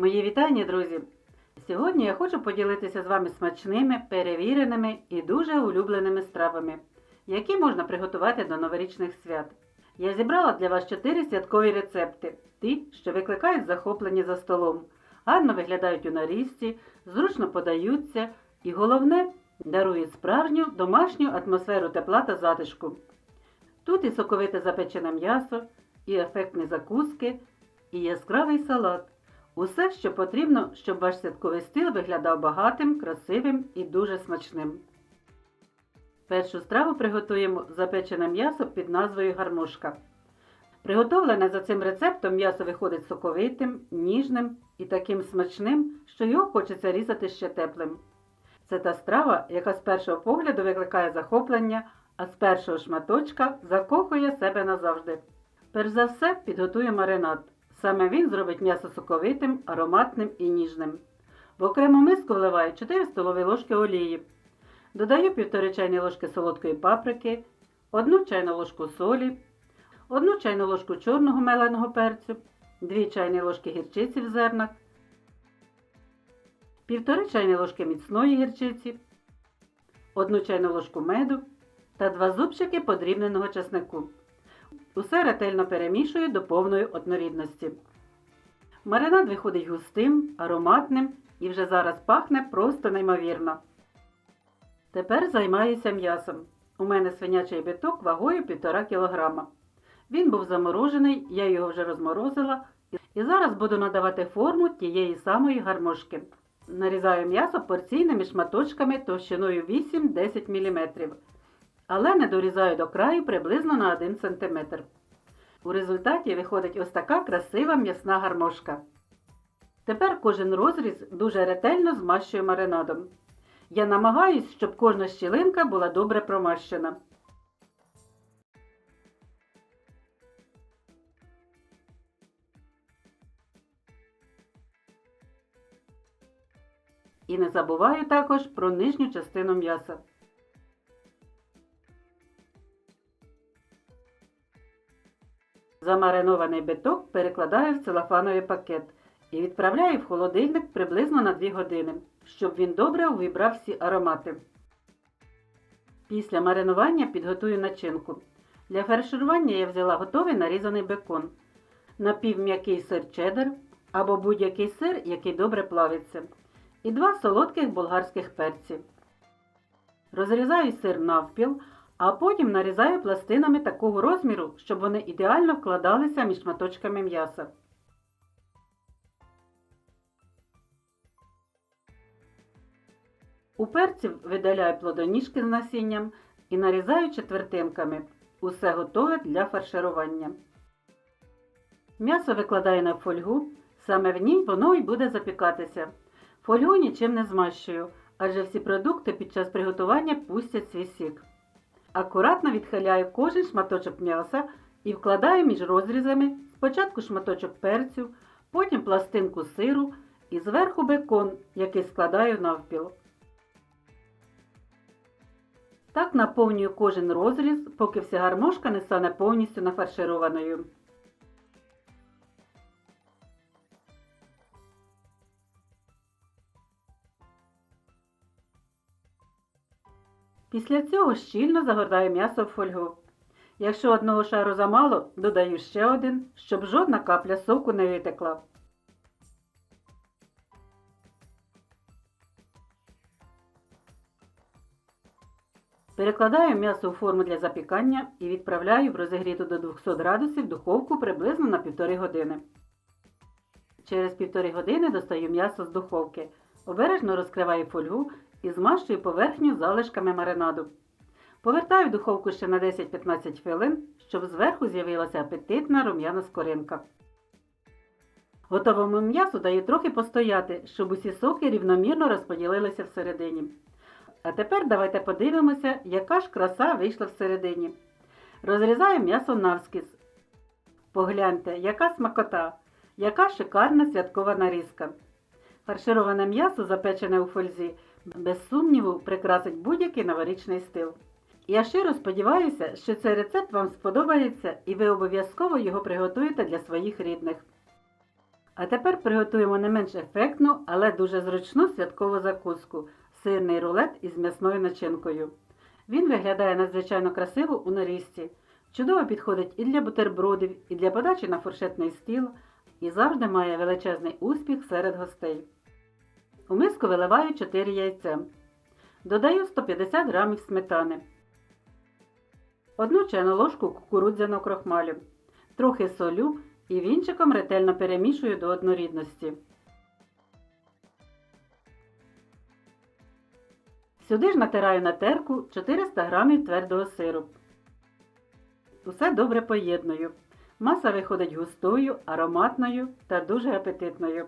Мої вітання, друзі! Сьогодні я хочу поділитися з вами смачними, перевіреними і дуже улюбленими стравами, які можна приготувати до новорічних свят. Я зібрала для вас чотири святкові рецепти, ті, що викликають захоплення за столом, гарно виглядають у нарізці, зручно подаються і головне дарують справжню домашню атмосферу тепла та затишку. Тут і соковите запечене м'ясо, і ефектні закуски, і яскравий салат. Усе, що потрібно, щоб ваш святковий стіл виглядав багатим, красивим і дуже смачним. Першу страву приготуємо запечене м'ясо під назвою гармошка. Приготовлене за цим рецептом м'ясо виходить соковитим, ніжним і таким смачним, що його хочеться різати ще теплим. Це та страва, яка з першого погляду викликає захоплення, а з першого шматочка закохує себе назавжди. Перш за все підготую маринад. Саме він зробить м'ясо соковитим, ароматним і ніжним. В окрему миску вливаю 4 столові ложки олії. Додаю 1,5 чайні ложки солодкої паприки, 1 чайну ложку солі, 1 чайну ложку чорного меленого перцю, 2 чайні ложки гірчиці в зернах, 1,5 чайні ложки міцної гірчиці, 1 чайну ложку меду та 2 зубчики подрібненого чеснику. Усе ретельно перемішую до повної однорідності. Маринад виходить густим, ароматним і вже зараз пахне просто неймовірно. Тепер займаюся м'ясом. У мене свинячий биток вагою 1,5 кг. Він був заморожений, я його вже розморозила і зараз буду надавати форму тієї самої гармошки. Нарізаю м'ясо порційними шматочками товщиною 8-10 мм але не дорізаю до краю приблизно на 1 см. У результаті виходить ось така красива м'ясна гармошка. Тепер кожен розріз дуже ретельно змащую маринадом. Я намагаюсь, щоб кожна щілинка була добре промащена. І не забуваю також про нижню частину м'яса. Замаринований биток перекладаю в целофановий пакет і відправляю в холодильник приблизно на 2 години, щоб він добре увібрав всі аромати. Після маринування підготую начинку. Для фарширування я взяла готовий нарізаний бекон, напівм'який сир чеддер або будь-який сир, який добре плавиться, і два солодких болгарських перці. Розрізаю сир навпіл, а потім нарізаю пластинами такого розміру, щоб вони ідеально вкладалися між шматочками м'яса. У перців видаляю плодоніжки з насінням і нарізаю четвертинками. Усе готове для фарширування. М'ясо викладаю на фольгу, саме в ній воно й буде запікатися. Фольгу нічим не змащую, адже всі продукти під час приготування пустять свій сік. Акуратно відхиляю кожен шматочок м'яса і вкладаю між розрізами спочатку шматочок перцю, потім пластинку сиру і зверху бекон, який складаю навпіл. Так наповнюю кожен розріз, поки вся гармошка не стане повністю нафаршированою. Після цього щільно загортаю м'ясо в фольгу. Якщо одного шару замало, додаю ще один, щоб жодна капля соку не витекла. Перекладаю м'ясо у форму для запікання і відправляю в розігріту до 200 градусів духовку приблизно на 1,5 години. Через 1,5 години достаю м'ясо з духовки. Обережно розкриваю фольгу і змащую поверхню залишками маринаду. Повертаю в духовку ще на 10-15 хвилин, щоб зверху з'явилася апетитна рум'яна скоринка. Готовому м'ясу даю трохи постояти, щоб усі соки рівномірно розподілилися всередині. А тепер давайте подивимося, яка ж краса вийшла всередині. Розрізаю м'ясо навскіз. Погляньте, яка смакота, яка шикарна святкова нарізка. Фаршироване м'ясо, запечене у фользі, без сумніву, прикрасить будь-який новорічний стил. Я щиро сподіваюся, що цей рецепт вам сподобається і ви обов'язково його приготуєте для своїх рідних. А тепер приготуємо не менш ефектну, але дуже зручну святкову закуску сирний рулет із м'ясною начинкою. Він виглядає надзвичайно красиво у нарізці. Чудово підходить і для бутербродів, і для подачі на фуршетний стіл, і завжди має величезний успіх серед гостей. У миску виливаю 4 яйця. Додаю 150 г сметани, одну чайну ложку кукурудзяного крохмалю, трохи солю і вінчиком ретельно перемішую до однорідності. Сюди ж натираю на терку 400 г твердого сиру. Усе добре поєдную. Маса виходить густою, ароматною та дуже апетитною.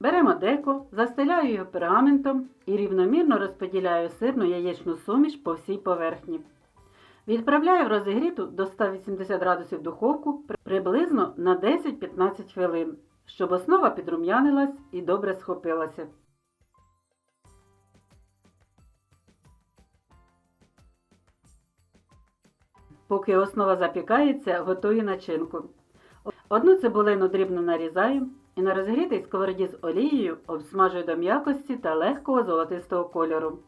Беремо деко, застеляю його пергаментом і рівномірно розподіляю сирну яєчну суміш по всій поверхні. Відправляю в розігріту до 180 градусів духовку приблизно на 10-15 хвилин, щоб основа підрум'янилась і добре схопилася. Поки основа запікається, готую начинку. Одну цибулину дрібно нарізаю і на розгрітій сковороді з олією обсмажую до м'якості та легкого золотистого кольору.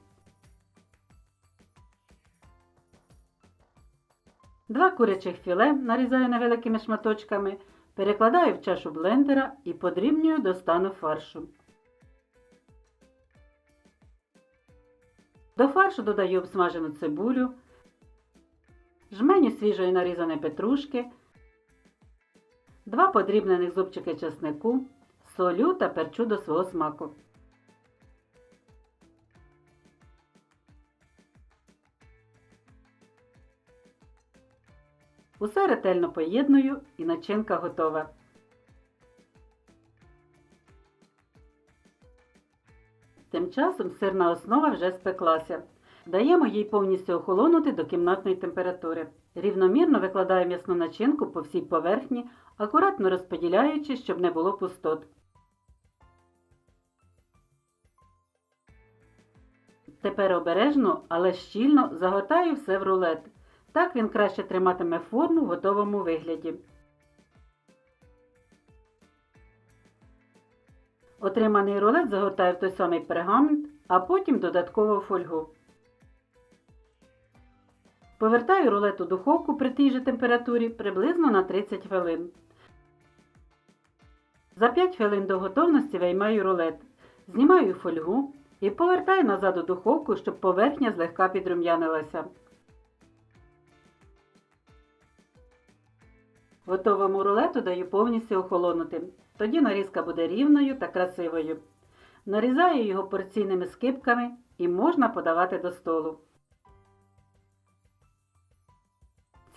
Два курячих філе нарізаю невеликими шматочками, перекладаю в чашу блендера і подрібнюю до стану фаршу. До фаршу додаю обсмажену цибулю, жменю свіжої нарізаної петрушки, два подрібнених зубчики чеснику, солю та перчу до свого смаку. Усе ретельно поєдную і начинка готова. Тим часом сирна основа вже спеклася. Даємо їй повністю охолонути до кімнатної температури. Рівномірно викладаю м'ясну начинку по всій поверхні, акуратно розподіляючи, щоб не було пустот. Тепер обережно, але щільно загортаю все в рулет. Так він краще триматиме форму в готовому вигляді. Отриманий рулет загортаю в той самий пергамент, а потім додатково фольгу. Повертаю рулет у духовку при тій же температурі приблизно на 30 хвилин. За 5 хвилин до готовності виймаю рулет, знімаю фольгу і повертаю назад у духовку, щоб поверхня злегка підрум'янилася. Готовому рулету даю повністю охолонути. Тоді нарізка буде рівною та красивою. Нарізаю його порційними скибками і можна подавати до столу.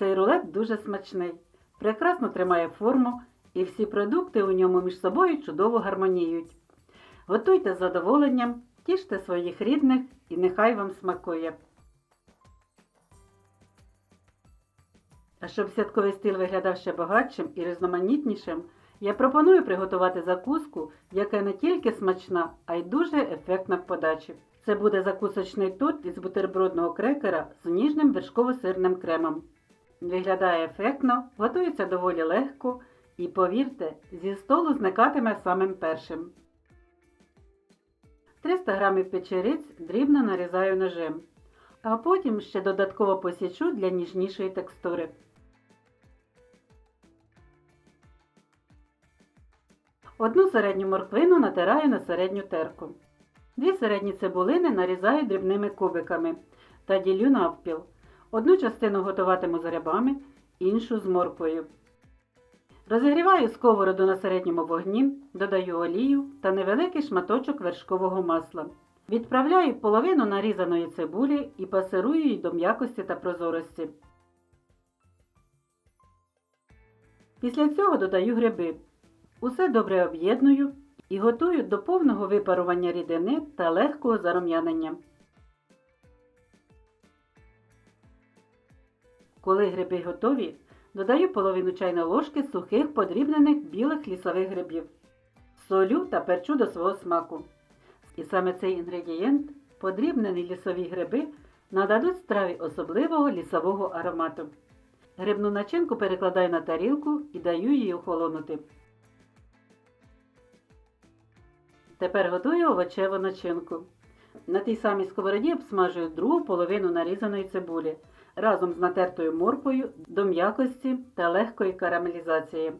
Цей рулет дуже смачний, прекрасно тримає форму і всі продукти у ньому між собою чудово гармоніють. Готуйте з задоволенням, тіште своїх рідних і нехай вам смакує. А щоб святковий стіл виглядав ще багатшим і різноманітнішим, я пропоную приготувати закуску, яка не тільки смачна, а й дуже ефектна в подачі. Це буде закусочний торт із бутербродного крекера з ніжним вершково-сирним кремом. Виглядає ефектно, готується доволі легко і, повірте, зі столу зникатиме самим першим. 300 г печериць дрібно нарізаю ножем, а потім ще додатково посічу для ніжнішої текстури. Одну середню морквину натираю на середню терку. Дві середні цибулини нарізаю дрібними кубиками та ділю навпіл. Одну частину готуватиму з грибами, іншу з морквою. Розігріваю сковороду на середньому вогні, додаю олію та невеликий шматочок вершкового масла. Відправляю половину нарізаної цибулі і пасирую її до м'якості та прозорості. Після цього додаю гриби. Усе добре об'єдную і готую до повного випарування рідини та легкого зарум'янення. Коли гриби готові, додаю половину чайної ложки сухих подрібнених білих лісових грибів, солю та перчу до свого смаку. І саме цей інгредієнт, подрібнені лісові гриби, нададуть страві особливого лісового аромату. Грибну начинку перекладаю на тарілку і даю її охолонути. Тепер готую овочеву начинку. На тій самій сковороді обсмажую другу половину нарізаної цибулі разом з натертою морквою до м'якості та легкої карамелізації.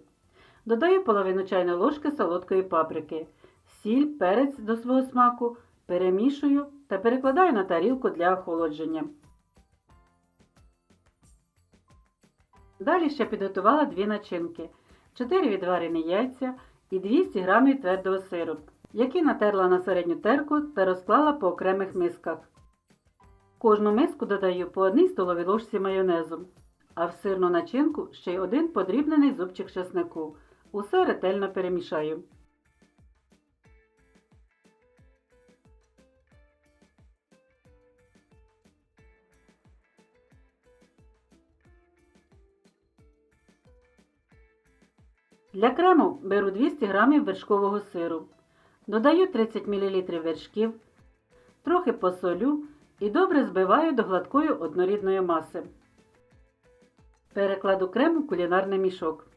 Додаю половину чайної ложки солодкої паприки, сіль, перець до свого смаку, перемішую та перекладаю на тарілку для охолодження. Далі ще підготувала дві начинки, 4 відварені яйця і 200 г твердого сиру, які натерла на середню терку та розклала по окремих мисках. Кожну миску додаю по одній столовій ложці майонезу, а в сирну начинку ще й один подрібнений зубчик чеснику. Усе ретельно перемішаю. Для крему беру 200 г вершкового сиру. Додаю 30 мл вершків, трохи посолю і добре збиваю до гладкої однорідної маси. Перекладу крем у кулінарний мішок.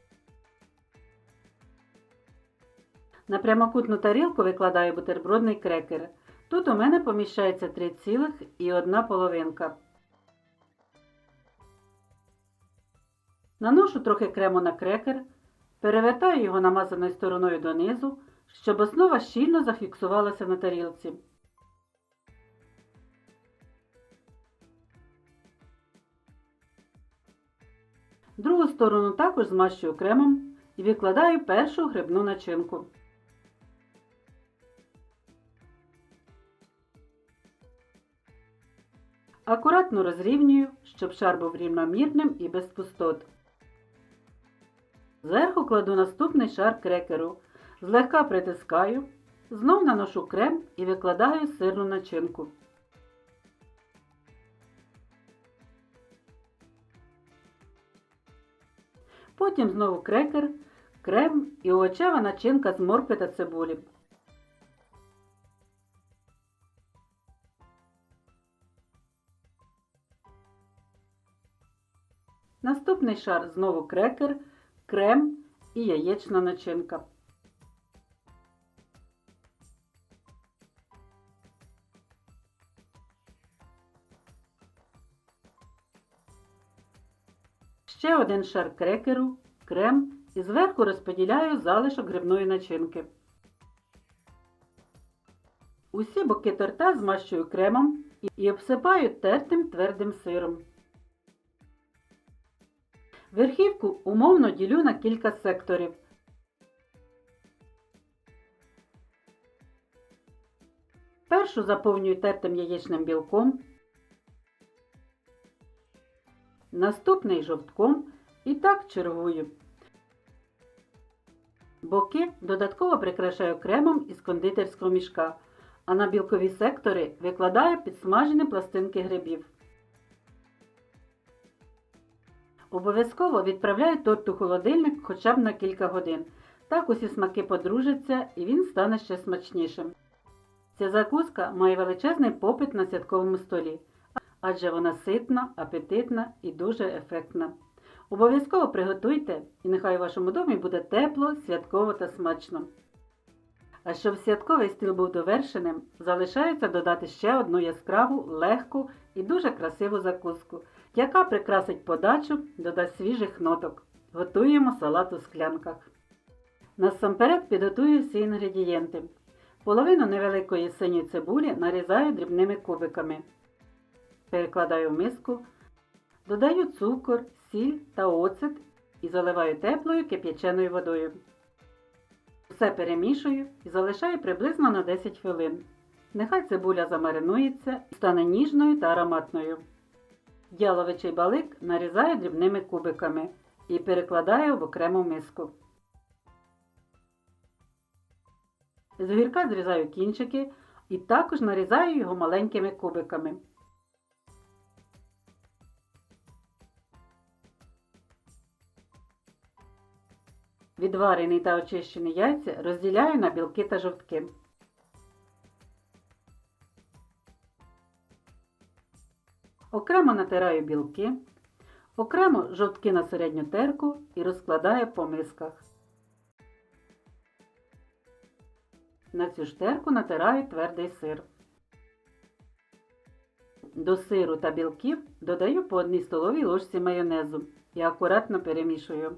На прямокутну тарілку викладаю бутербродний крекер. Тут у мене поміщається 3 цілих і 1 половинка. Наношу трохи крему на крекер, перевертаю його намазаною стороною донизу, щоб основа щільно зафіксувалася на тарілці. Другу сторону також змащую кремом і викладаю першу грибну начинку. Акуратно розрівнюю, щоб шар був рівномірним і без пустот. Зверху кладу наступний шар крекеру, злегка притискаю, знов наношу крем і викладаю сирну начинку. Потім знову крекер, крем і овочева начинка з моркви та цибулі. Наступний шар знову крекер, крем і яєчна начинка. Ще один шар крекеру, крем і зверху розподіляю залишок грибної начинки. Усі боки торта змащую кремом і обсипаю тертим твердим сиром. Верхівку умовно ділю на кілька секторів. Першу заповнюю тертим яєчним білком, наступний жовтком і так чергую. Боки додатково прикрашаю кремом із кондитерського мішка, а на білкові сектори викладаю підсмажені пластинки грибів. Обов'язково відправляю торт у холодильник хоча б на кілька годин. Так усі смаки подружаться і він стане ще смачнішим. Ця закуска має величезний попит на святковому столі, адже вона ситна, апетитна і дуже ефектна. Обов'язково приготуйте і нехай у вашому домі буде тепло, святково та смачно. А щоб святковий стіл був довершеним, залишається додати ще одну яскраву, легку і дуже красиву закуску, яка прикрасить подачу, додасть свіжих ноток. Готуємо салат у склянках. Насамперед підготую всі інгредієнти. Половину невеликої синьої цибулі нарізаю дрібними кубиками. Перекладаю в миску, додаю цукор, сіль та оцет і заливаю теплою кип'яченою водою. Все перемішую і залишаю приблизно на 10 хвилин. Нехай цибуля замаринується і стане ніжною та ароматною. Яловичий балик нарізаю дрібними кубиками і перекладаю в окрему миску. З огірка зрізаю кінчики і також нарізаю його маленькими кубиками. Відварений та очищені яйця розділяю на білки та жовтки. Окремо натираю білки, окремо жовтки на середню терку і розкладаю по мисках. На цю ж терку натираю твердий сир. До сиру та білків додаю по одній столовій ложці майонезу і акуратно перемішую.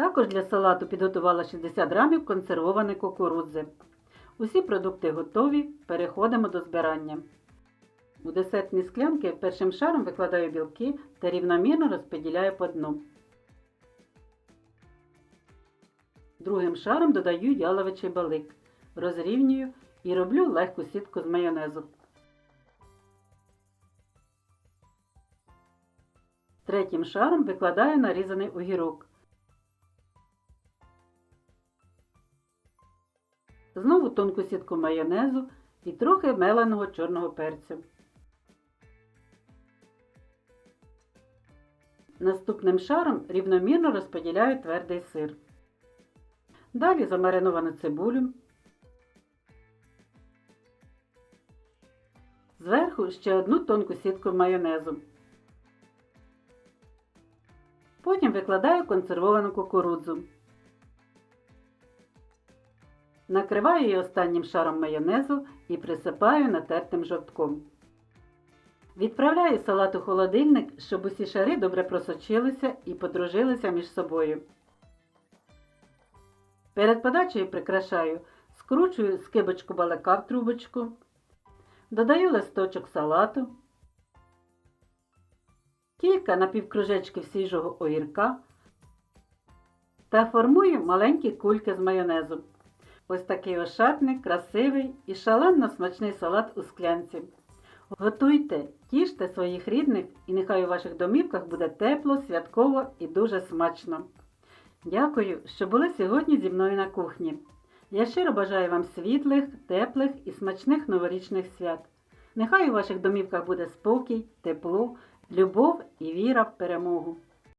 Також для салату підготувала 60 грамів консервованої кукурудзи. Усі продукти готові, переходимо до збирання. У десертні склянки першим шаром викладаю білки та рівномірно розподіляю по дну. Другим шаром додаю яловичий балик, розрівнюю і роблю легку сітку з майонезу. Третім шаром викладаю нарізаний огірок. Знову тонку сітку майонезу і трохи меленого чорного перцю. Наступним шаром рівномірно розподіляю твердий сир. Далі замариновану цибулю. Зверху ще одну тонку сітку майонезу. Потім викладаю консервовану кукурудзу. Накриваю її останнім шаром майонезу і присипаю натертим жовтком. Відправляю салат у холодильник, щоб усі шари добре просочилися і подружилися між собою. Перед подачею прикрашаю, скручую скибочку балака в трубочку, додаю листочок салату, кілька напівкружечків свіжого огірка та формую маленькі кульки з майонезу. Ось такий ошатний, красивий і шалено смачний салат у склянці. Готуйте, тіште своїх рідних і нехай у ваших домівках буде тепло, святково і дуже смачно. Дякую, що були сьогодні зі мною на кухні. Я щиро бажаю вам світлих, теплих і смачних новорічних свят. Нехай у ваших домівках буде спокій, тепло, любов і віра в перемогу.